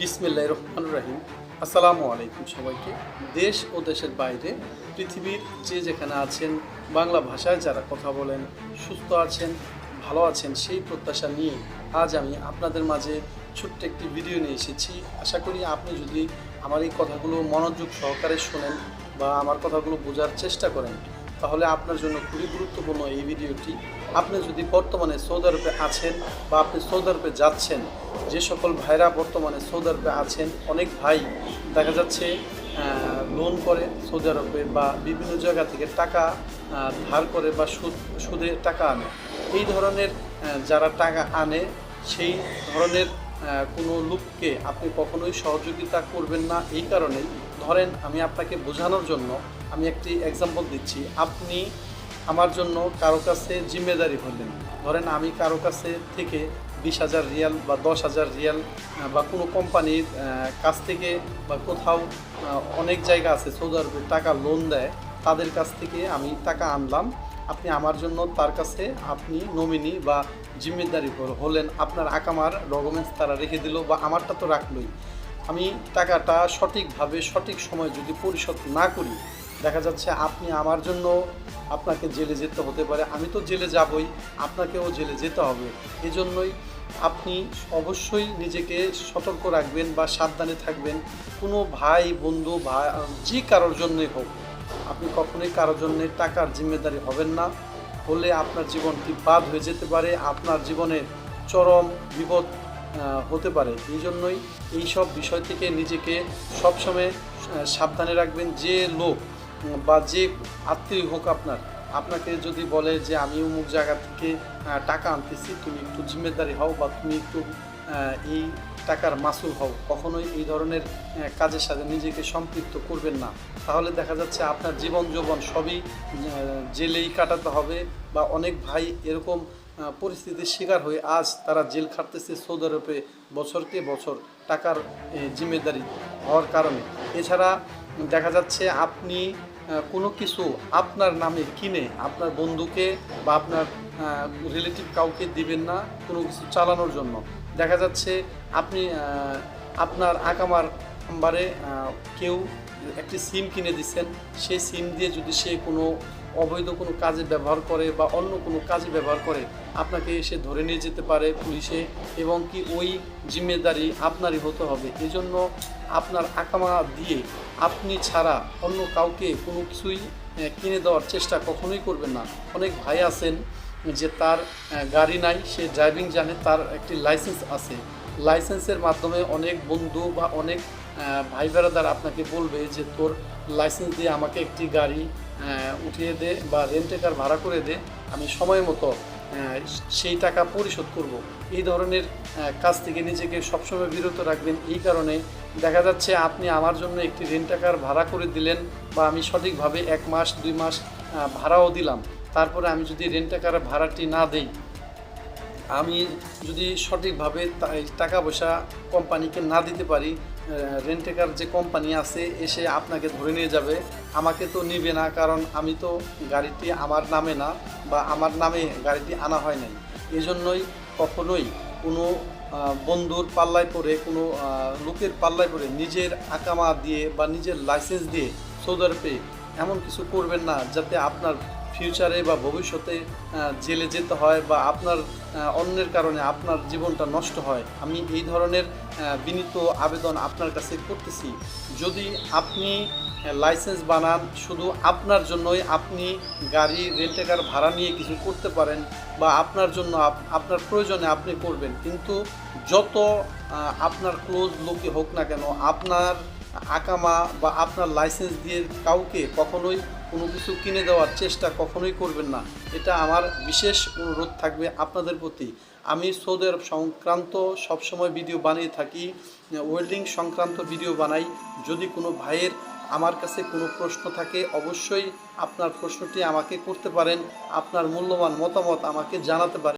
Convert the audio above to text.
বিসমিল্লাহ রহমান রাহিম। আসসালামু আলাইকুম সবাইকে। দেশ ও দেশের বাইরে পৃথিবীর যে যেখানে আছেন, বাংলা ভাষায় যারা কথা বলেন, সুস্থ আছেন, ভালো আছেন, সেই প্রত্যাশা নিয়ে আজ আমি আপনাদের মাঝে ছোট্ট একটি ভিডিও নিয়ে এসেছি। আশা করি আপনি যদি আমার এই কথাগুলো মনোযোগ সহকারে শোনেন বা আমার কথাগুলো বোঝার চেষ্টা করেন তাহলে আপনার জন্য খুবই গুরুত্বপূর্ণ এই ভিডিওটি। আপনি যদি বর্তমানে সৌদি আরবে আছেন বা আপনি সৌদি আরবে যাচ্ছেন, যে সকল ভাইরা বর্তমানে সৌদি আরবে আছেন, অনেক ভাই দেখা যাচ্ছে লোন করে সৌদি আরবে বা বিভিন্ন জায়গা থেকে টাকা ধার করে বা সুদ, সুদে টাকা আনে। এই ধরনের যারা টাকা আনে, সেই ধরনের কোনো লোককে আপনি কখনোই সহযোগিতা করবেন না। এই কারণেই ধরেন আমি আপনাকে বোঝানোর জন্য আমি একটি এক্সাম্পল দিচ্ছি। আপনি আমার জন্য কারও কাছে জিম্মেদারি হলেন ধরেন আমি কারও কাছে থেকে বিশ হাজার রিয়াল বা দশ হাজার রিয়াল বা কোনো কোম্পানির কাছ থেকে বা কোথাও অনেক জায়গা আছে সৌদি টাকা লোন দেয়, তাদের কাছ থেকে আমি টাকা আনলাম। আপনি আমার জন্য তার কাছে আপনি নমিনি বা জিম্মেদারি হল- হলেন। আপনার আকামার ডকুমেন্টস তারা রেখে দিল বা আমারটা তো রাখলই। আমি টাকাটা সঠিকভাবে সঠিক সময় যদি পরিশোধ না করি দেখা যাচ্ছে আপনি আমার জন্য আপনাকে জেলে যেতে হতে পারে। আমি তো জেলে যাবই, আপনাকেও জেলে যেতে হবে। এজন্যই আপনি অবশ্যই নিজেকে সতর্ক রাখবেন বা সাবধানে থাকবেন। কোনো ভাই, বন্ধু ভাই যে কারোর জন্যই হোক, আপনি কখনোই কারোর জন্য টাকার জিম্মেদারি হবেন না। হলে আপনার জীবনটি বাদ হয়ে যেতে পারে? আপনার জীবনের চরম বিপদ হতে পারে। এই জন্যই এইসব বিষয় থেকে নিজেকে সবসময় সাবধানে রাখবেন। যে লোক বা যে আত্মীয় হোক আপনার, আপনাকে যদি বলে যে আমি অমুক জায়গা থেকে টাকা আনতেছি, তুমি একটু জিম্মেদারি হও বা তুমি একটু এই টাকার মাসুল হও, কখনোই এই ধরনের কাজের সাথে নিজেকে সম্পৃক্ত করবেন না। তাহলে দেখা যাচ্ছে আপনার জীবন যৌবন সবই জেলেই কাটাতে হবে বা অনেক ভাই এরকম পরিস্থিতির শিকার হয়ে আজ তারা জেল খাটতেছে সৌদি আরবে বছরকে বছর টাকার জিম্মেদারি হওয়ার কারণে। এছাড়া দেখা যাচ্ছে আপনি কোনো কিছু আপনার নামে কিনে আপনার বন্ধুকে বা আপনার রিলেটিভ কাউকে দিবেন না, কোনো কিছু চালানোর জন্য। দেখা যাচ্ছে আপনি আপনার আকামার নাম্বারে কেউ একটি সিম কিনে দিচ্ছেন, সেই সিম দিয়ে যদি সে কোনো অবৈধ কোনো কাজে ব্যবহার করে বা অন্য কোনো কাজে ব্যবহার করে, আপনাকে এসে ধরে নিয়ে যেতে পারে পুলিশে এবং কি ওই জিম্মেদারি আপনারই হতে হবে। এজন্য আপনার আকামা দিয়ে আপনি ছাড়া অন্য কাউকে কোনো কিছুই কিনে দেওয়ার চেষ্টা কখনোই করবেন না। অনেক ভাই আছেন যে তার গাড়ি নাই, সে ড্রাইভিং জানে, তার একটি লাইসেন্স আছে। লাইসেন্সের মাধ্যমে অনেক বন্ধু বা অনেক ভাই বেড়াদার আপনাকে বলবে যে তোর লাইসেন্স দিয়ে আমাকে একটি গাড়ি উঠিয়ে দে বা রেন্টে কার ভাড়া করে দে। আমি সময় মতো সেই টাকা পরিশোধ করব। এই ধরনের কাজ থেকে নিজেকে সবসময় বিরত রাখবেন। এই কারণে দেখা যাচ্ছে আপনি আমার জন্য একটি রেন্টাকার ভাড়া করে দিলেন বা আমি সঠিকভাবে এক মাস, দুই মাস ভাড়াও দিলাম। তারপরে আমি যদি রেন্টাকার ভাড়াটি না দেই আমি যদি সঠিকভাবে টাকা পয়সা কোম্পানিকে না দিতে পারি রেন্টেকার যে কোম্পানি আছে, এসে আপনাকে ধরে নিয়ে যাবে। আমাকে তো নিবে না, কারণ আমি তো গাড়িটি আমার নামে না বা আমার নামে গাড়িটি আনা হয় নাই। এজন্যই কখনোই কোনো বন্ধুর পাল্লায় পড়ে, কোনো লোকের পাল্লায় পড়ে নিজের আকামা দিয়ে বা নিজের লাইসেন্স দিয়ে সৌদি আরবে এমন কিছু করবেন না, যাতে আপনার ফিউচারে বা ভবিষ্যতে জেলে যেতে হয় বা আপনার অন্যের কারণে আপনার জীবনটা নষ্ট হয়, আমি এই ধরনের বিনীত আবেদন আপনার কাছে করতেছি। যদি আপনি লাইসেন্স বানান, শুধু আপনার জন্যই আপনি গাড়ি রেন্টেকার ভাড়া নিয়ে কিছু করতে পারেন বা আপনার জন্য আপ- আপনার প্রয়োজনে আপনি করবেন, কিন্তু যত আপনার ক্লোজ লোকে হোক না কেন, আপনার আকামা বা আপনার লাইসেন্স দিয়ে কাউকে কখনোই কোনো কিছু কিনে দেওয়ার চেষ্টা কখনোই করবেন না। এটা আমার বিশেষ অনুরোধ থাকবে আপনাদের প্রতি। আমি সৌদি আরব সংক্রান্ত সবসময় ভিডিও বানিয়ে থাকি ওয়েল্ডিং সংক্রান্ত ভিডিও বানাই। যদি কোনো ভাইয়ের আমার কাছে কোনো প্রশ্ন থাকে, অবশ্যই আপনার প্রশ্নটি আমাকে করতে পারেন। আপনার মূল্যবান মতামত আমাকে জানাতে পারেন।